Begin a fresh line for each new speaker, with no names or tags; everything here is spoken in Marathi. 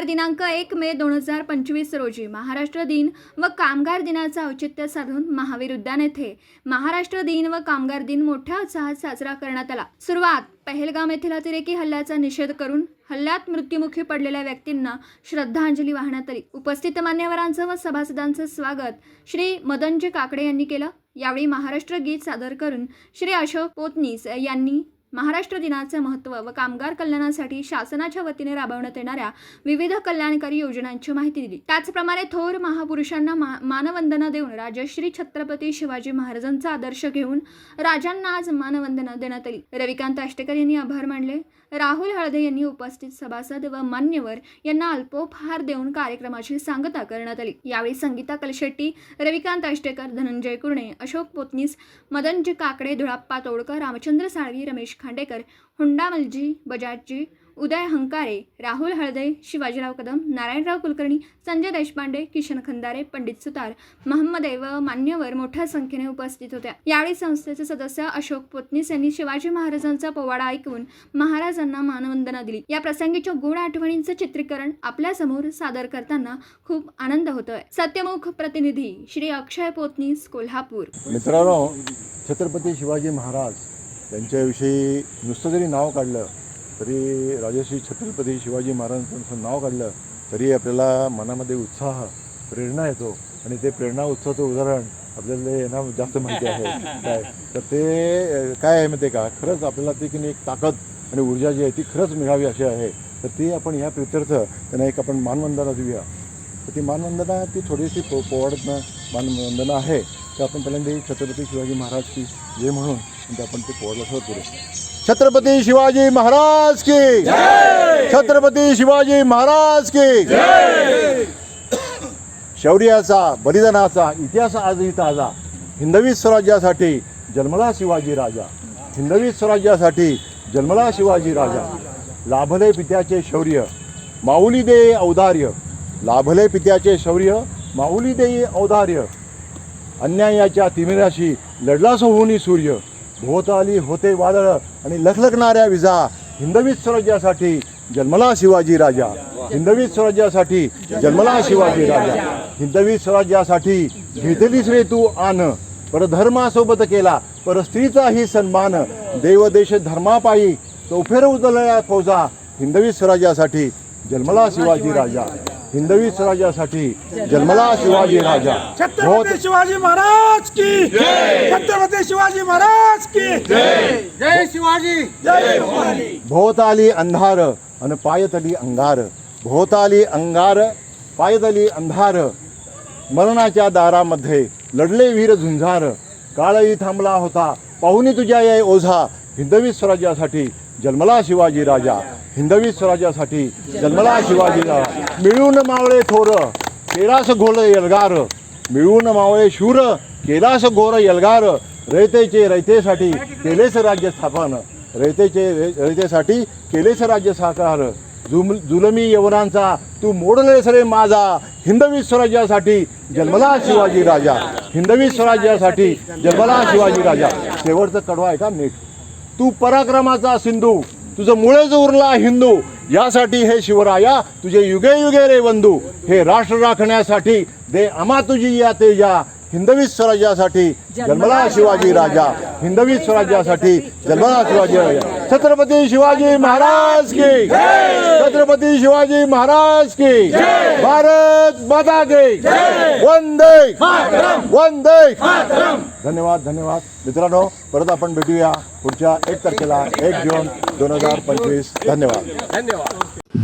गुरुवार दिनांक एक मे दोन हजार पंचवीस रोजी महाराष्ट्र दिन व कामगार दिनाचं औचित्य साधून महावीर उद्यान येथे महाराष्ट्र दिन व कामगार दिन मोठ्या उत्साहात साजरा करण्यात आला. सुरुवात पहलगाम येथील अतिरेकी हल्ल्याचा निषेध करून हल्ल्यात मृत्युमुखी पडलेल्या व्यक्तींना श्रद्धांजली वाहण्यात आली. उपस्थित मान्यवरांचं व सभासदांचं स्वागत श्री मदनजी काकडे यांनी केलं. यावेळी महाराष्ट्र गीत सादर करून श्री अशोक पोतनीस यांनी महाराष्ट्र दिनाचं महत्त्व व कामगार कल्याणासाठी शासनाच्या वतीने राबवण्यात येणाऱ्या विविध कल्याणकारी योजनांची माहिती दिली. त्याचप्रमाणे थोर महापुरुषांना मा मानवंदना देऊन राजश्री छत्रपती शिवाजी महाराजांचा आदर्श घेऊन राजांना आज मानवंदना देण्यात आली. रविकांत आष्टेकर यांनी आभार मानले. राहुल हळदे यांनी उपस्थित सभासद व मान्यवर यांना अल्पोपहार देऊन कार्यक्रमाची सांगता करण्यात आली. यावेळी संगीता कलशेट्टी रविकांत आष्टेकर धनंजय कुर्णे अशोक पोतनीस मदनजी काकडे धुळाप्पा तोडकर रामचंद्र साळवी रमेश खांडेकर हुंडा मलजी बजाजजी उदय हंकारे राहुल हळदे शिवाजीराव कदम नारायणराव कुलकर्णी संजय देशपांडे किशन खंदारे पंडित सुतार महम्मदे व मान्यवर मोठ्या संख्येने उपस्थित होत्या. यावेळी संस्थेचे सदस्य अशोक पोतनीस यांनी शिवाजी महाराजांचा पोवाडा ऐकून महाराजांना मानवंदना दिली. या प्रसंगीच्या गुण आठवणींचं चित्रीकरण आपल्यासमोर सादर करताना खूप आनंद होतोय. सत्यमुख प्रतिनिधी श्री अक्षय पोतनीस कोल्हापूर.
मित्रांनो छत्रपती शिवाजी महाराज त्यांच्याविषयी नुसतं जरी नाव काढलं तरी राजश्री छत्रपती शिवाजी महाराजांचं नाव काढलं तरी आपल्याला मनामध्ये उत्साह प्रेरणा येतो. आणि ते प्रेरणा उत्साहाचं उदाहरण आपल्याला यांना जास्त माहिती आहे. काय? तर ते काय आहे माहिती का? खरंच आपल्याला ती की नाही एक ताकद आणि ऊर्जा जी आहे ती खरंच मिळावी अशी आहे. तर ती आपण या प्रित्यर्थ त्यांना एक आपण मानवंदना देऊया. तर ती मानवंदना ती थोडीशी पो पोवाडतनं मानवंदना आहे. तर आपण पहिल्यांदा छत्रपती शिवाजी महाराज की जे म्हणून म्हणजे आपण ते पोवाडला सुरुवात करू छत्रपती शिवाजी महाराज की! छत्रपती शिवाजी महाराज की! शौर्याचा बलिदानाचा इतिहास आजही ताजा. हिंदवी स्वराज्यासाठी जन्मला शिवाजी राजा. हिंदवी स्वराज्यासाठी जन्मला शिवाजी राजा. लाभले पित्याचे शौर्य. माऊली दे औदार्य. लाभले पित्याचे शौर्य माऊली देई औदार्य. अन्यायाच्या तिमिराशी लढला सोहूनी सूर्य. भोवताली होते वादळ आणि लखलखणाऱ्या विजा. हिंदवी स्वराज्यासाठी जन्मला शिवाजी राजा. हिंदवी स्वराज्यासाठी जन्मला शिवाजी राजा. हिंदवी स्वराज्यासाठी घेतलीस रे तू आन. परधर्मासोबत केला परस्त्रीचाही सन्मान. देवदेश धर्मापायी चौफेर उचलल्या फौजा. हिंदवी स्वराज्यासाठी जन्मला शिवाजी राजा. हिंदवी स्वराज्यासाठी जन्मला शिवाजी राजा.
छत्रपती शिवाजी महाराज की. छत्रपती शिवाजी महाराज की. जय. शिवाजी. जय
भोवताली अंधार आणि पायतली अंगार. भोवताली अंगार पायतली अंधार. मरणाच्या दारामध्ये लढले वीर झुंजार. काळही थांबला होता. पाहुणी तुझ्या या ओझा. हिंदवी स्वराज्यासाठी जन्मला शिवाजी राजा. हिंदवी स्वराज्यासाठी जन्मला शिवाजी राजा. मिळून मावळे थोर केलास घोर यलगार. मिळून मावळे शूर केलास घोर यलगार. रयतेचे रयतेसाठी केलेस राज्य स्थापन. रयतेचे रयतेसाठी केलेस राज्य साकार. जुम जुलमी यवनांचा तू मोडलेस रे माझा. हिंदवी स्वराज्यासाठी जन्मला शिवाजी राजा. हिंदवी स्वराज्यासाठी जन्मला शिवाजी राजा. शेवटचं कडवा आहे का नीट? तू पराक्रमाचा सिंधू. तुझं मुळेच उरला हिंदू. यासाठी हे शिवराया तुझे युगे युगे रे बंधू हे राष्ट्र राखण्यासाठी दे आम्हा तुझी या तेजा. हिंदवी स्वराज्यासाठी जन्मला शिवाजी राजा. हिंदवी स्वराज्यासाठी जन्मला शिवाजी राजा. छत्रपती शिवाजी महाराज की छत्रपती शिवाजी महाराज की भारत माता की वंदे वंदे धन्यवाद धन्यवाद. मित्रांनो परत आपण भेटूया पुढच्या एक तारखेला एक जून दोन हजार पंचवीस. धन्यवाद.